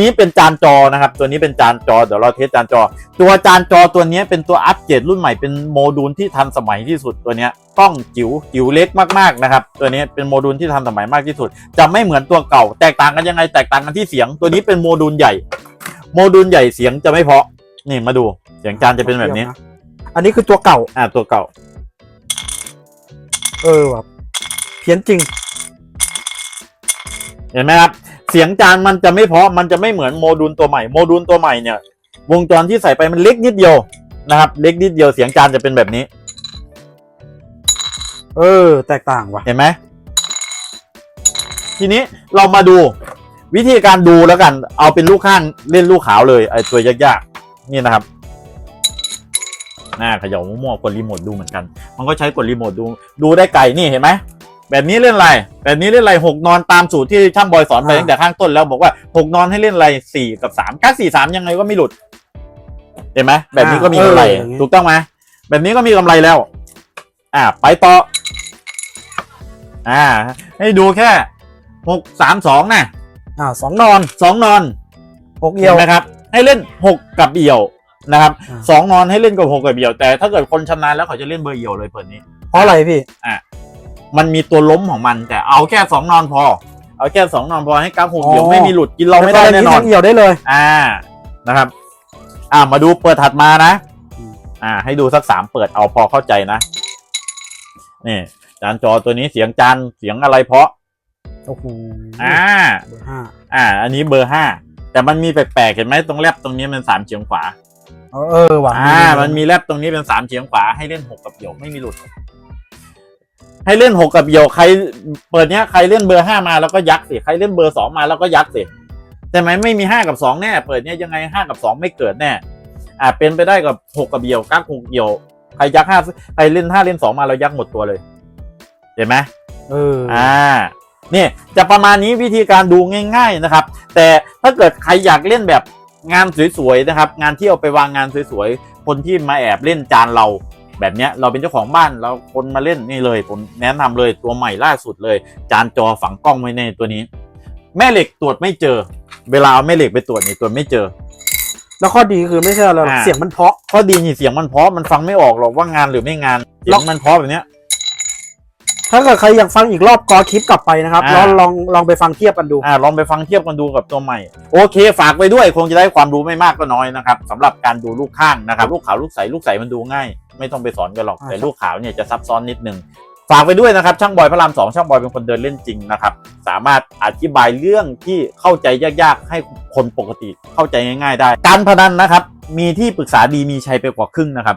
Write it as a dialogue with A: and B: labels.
A: นี้เป็นจานจอนะครับ ตัวนี้เป็นจานจอ เดี๋ยวเราเทสจานจอ ตัวจานจอตัวนี้เป็นตัวอัปเกรดรุ่นใหม่เป็นโมดูลที่ทันสมัยที่สุดตัวเนี้ยกล้องจิ๋วจิ๋วเล็กมากๆนะครับ ตัวนี้เป็นโมดูลที่ทันสมัยมากที่สุด จะไม่เหมือนตัวเก่า แตกต่างกันยังไงแตกต่างกันที่เสียง ตัวนี้เป็นโมดูลใหญ่ โมดูลใหญ่เสียงจะไม่เพราะ นี่มาดูเสียงจานจะเป็นแบบนี้
B: อันนี้คือตัวเก่า
A: อ่าตัวเก่า
B: เออแบบเพี้ยนจริง
A: เห็นไหมครับเสียงจานมันจะไม่เพราะมันจะไม่เหมือนโมดูลตัวใหม่โมดูลตัวใหม่เนี่ย วงจรที่ใส่ไปมันเล็กนิดเดียวนะครับ เล็กนิดเดียวเสียงจานจะเป็นแบบนี้
B: เออ แตกต่างว่ะ
A: เห็นไหมทีนี้เรามาดูวิธีการดูแล้วกัน เอาเป็นลูกข้างเล่นลูกขาวเลยไอ้ตัวยากๆ นี่นะครับหน้าเขย่ามั่วๆกดรีโมทดูเหมือนกัน มันก็ใช้กดรีโมทดู ดูได้ไกลนี่เห็นไหม แบบนี้เล่นอะไรแบบนี้เล่นอะไรหกนอนตามสูตรที่ช่างบอยสอนไป
B: อ่า
A: ตั้งแต่ข้างต้นแล้วบอกว่าหกนอนให้เล่นอะไรสี่กับสามกักสี่สามยังไงก็ไม่หลุด เห็นไหมแบบนี้ก็มีกำไร
B: เอออย่างงี้
A: ถูกต้องไหมแบบนี้ก็มีกำไรแล้ว อ่า ไปต่อ อ่า ให้ดูแค่หกสามสองนะ
B: อ่าสองนอน
A: สองนอน
B: หกเอี
A: เห็
B: ย
A: น
B: ว
A: ไหมครับ ให้เล่นหกกับเอี่ยวนะครับ
B: อ่า
A: สองนอนให้เล่นกับหกกับเอี่ยว แต่ถ้าเกิดคนชำนาญแล้วเขาจะเล่นเบอร์เอี่ยวเลยเปิดนี้
B: เพราะอะไรพี่
A: มันมีตัวล้มของมันแต่เอาแค่สองนอนพอ เอาแค่สองนอนพอให้กราฟหกเอี่ยว
B: อ๋อ
A: ไม่มีหลุดกินเราไม่ได้
B: ล้วก็
A: แน่นอน
B: ทั้งเอียวได้เลย
A: อ่านะครับ อ่ามาดูเปิดถัดมานะ
B: อืม
A: อ่า ให้ดูสักสามเปิดเอาพอเข้าใจนะนี่จานจอตัวนี้เสียงจานเสียงอะไรเพราะ
B: โอ้โห
A: อ่า
B: เบอร์ห้า
A: อ่า อันนี้เบอร์ห้าแต่มันมีแปลกๆเห็นไหมตรงแรบตรงนี้เป็นสามเฉียงขวา
B: เออเออว่ะ
A: อ่า มันมีแรบตรงนี้เป็นสามเฉียงขวาให้เล่นหกกับเหี่ยวไม่มีหลุด ให้เล่นหกกับเหี่ยวใครเปิดเนี้ยใครเล่นเบอร์ห้ามาแล้วก็ยักสิใครเล่นเบอร์สองมาแล้วก็ยักสิใช่ไหมไม่มีห้ากับสองแน่ เปิดเนี้ยยังไงห้ากับสองไม่เกิดแน่อ่าเป็นไปได้กับหกกับเหี่ยวกักหกเหี่ยวใครยักห้าใครเล่นห้าเล่นสองมาแล้วยักหมดตัวเลย เห็นไหม
B: เออ
A: อ่าเนี่ยจะประมาณนี้วิธีการดูง่าย ๆนะครับ แต่ถ้าเกิดใครอยากเล่นแบบงานสวยๆนะครับ งานที่เอาไปวางงานสวยๆคนที่มาแอบเล่นจานเรา แบบเนี้ยเราเป็นเจ้าของบ้านเราคนมาเล่นนี่เลย ผมแนะนำเลยตัวใหม่ล่าสุดเลย จานจอฝังกล้องไว้ในตัวนี้ แม่เหล็กตรวจไม่เจอ เวลาเอาแม่เหล็กไปตรวจนี่ตรวจไม่เจอ
B: แล้วข้อดีคือไม่ใช่อะไรหรอก
A: อ่า
B: เสียงมันเพราะ
A: ข้อดีนี่เสียงมันเพราะมันฟังไม่ออกหรอกว่างานหรือไม่งานเสียงมันเพราะแบบเนี้ย
B: ถ้าเกิดใครอยากฟังอีกรอบกอคลิปกลับไปนะครับ
A: อ่า
B: ลองลองลองไปฟังเทียบกันดู
A: อ่าลองไปฟังเทียบกันดูกับตัวใหม่ โอเค ฝากไปด้วยคงจะได้ความรู้ไม่มากก็น้อยนะครับสำหรับการดูลูกข้างนะครับ ลูกขาวลูกใสลูกใสมันดูง่าย ไม่ต้องไปสอนกันหรอก
B: อ่า
A: แต่ลูกขาวเนี่ยจะซับซ้อนนิดนึง ฝากไปด้วยนะครับ ช่างบอยพระรามสองช่างบอยเป็นคนเดินเล่นจริงนะครับ สามารถอธิบายเรื่องที่เข้าใจยากๆ ให้คนปกติเข้าใจง่าย ๆ ได้ การพนันนะครับ มีที่ปรึกษาดีมีชัยไปกว่าครึ่งนะครับ